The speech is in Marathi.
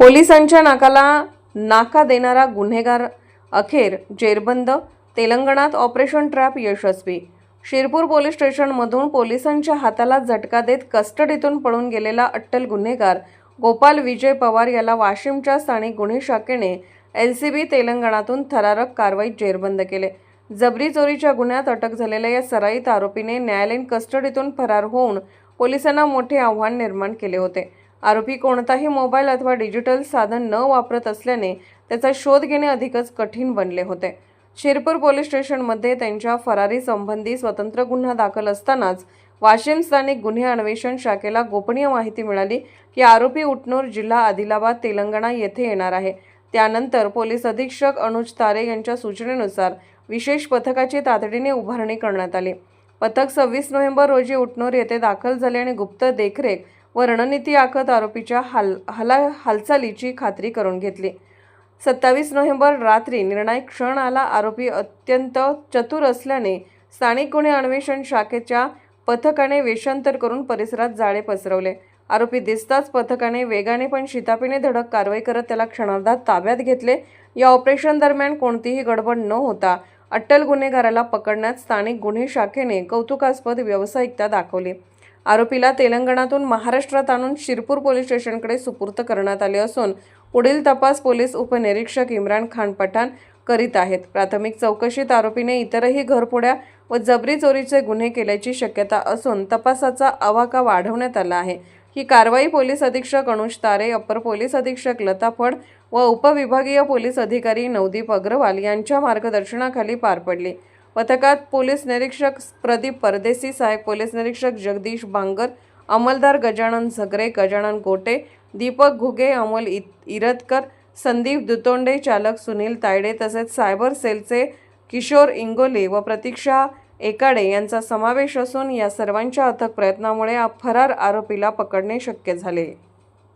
पोलिसांच्या नाकाला नाका देणारा गुन्हेगार अखेर जेरबंद तेलंगणात ऑपरेशन ट्रॅप यशस्वी. शिरपूर पोलीस स्टेशनमधून पोलिसांच्या हाताला झटका देत कस्टडीतून पळून गेलेला अट्टल गुन्हेगार गोपाल विजय पवार याला वाशिमच्या स्थानिक गुन्हे शाखेने एल सी बी तेलंगणातून थरारक कारवाईत जेरबंद केले. जबरी चोरीच्या गुन्ह्यात अटक झालेल्या या सराईत आरोपीने न्यायालयीन कस्टडीतून फरार होऊन पोलिसांना मोठे आव्हान निर्माण केले होते. आरोपी कोणताही मोबाईल अथवा डिजिटल साधन न वापरत असल्याने त्याचा शोध घेणे अधिकच कठीण बनले होते. शिरपूर पोलीस स्टेशनमध्ये त्यांच्या फरारी संबंधी स्वतंत्र गुन्हा दाखल असतानाच वाशिम स्थानिक गुन्हे अन्वेषण शाखेला गोपनीय माहिती मिळाली की आरोपी उटनूर जिल्हा आदिलाबाद तेलंगणा येथे येणार आहे. त्यानंतर पोलीस अधीक्षक अनुज तारे यांच्या सूचनेनुसार विशेष पथकाची तातडीने उभारणी करण्यात आली. पथक सव्वीस नोव्हेंबर रोजी उटनूर येथे दाखल झाले आणि गुप्त देखरेख व रणनीती आखत आरोपीच्या हाल हला हालचालीची खात्री करून घेतली. सत्तावीस नोव्हेंबर रात्री निर्णायक क्षण आला. आरोपी अत्यंत चतुर असल्याने स्थानिक गुन्हे अन्वेषण शाखेच्या पथकाने वेषांतर करून परिसरात जाळे पसरवले. आरोपी दिसताच पथकाने वेगाने पण शितापीने धडक कारवाई करत त्याला क्षणार्धात ताब्यात घेतले. या ऑपरेशन दरम्यान कोणतीही गडबड न होता अट्टल गुन्हेगाराला पकडण्यात स्थानिक गुन्हे शाखेने कौतुकास्पद व्यावसायिकता दाखवली. आरोपीला तेलंगणातून महाराष्ट्रात आणून शिरपूर पोलीस स्टेशनकडे सुपूर्त करण्यात आले असून पुढील तपास पोलीस उपनिरीक्षक इम्रान खान पठाण करीत आहेत. प्राथमिक चौकशीत आरोपीने इतरही घरपोड्या व जबरी चोरीचे गुन्हे केल्याची शक्यता असून तपासाचा आवाका वाढवण्यात आला आहे. ही कारवाई पोलीस अधीक्षक अनुज तारे अप्पर पोलीस अधीक्षक लता फड व उपविभागीय पोलीस अधिकारी नवदीप अग्रवाल यांच्या मार्गदर्शनाखाली पार पडली. पथकात पोलीस निरीक्षक प्रदीप परदेसी सहाय्यक पोलीस निरीक्षक जगदीश बांगर अंमलदार गजानन झगरे गजानन गोटे दीपक घुगे अमोल इ इरतकर संदीप दुतोंडे चालक सुनील तायडे तसेच सायबर सेलचे किशोर इंगोले व प्रतीक्षा एकाडे यांचा समावेश असून या सर्वांच्या अथक प्रयत्नामुळे फरार आरोपीला पकडणे शक्य झाले.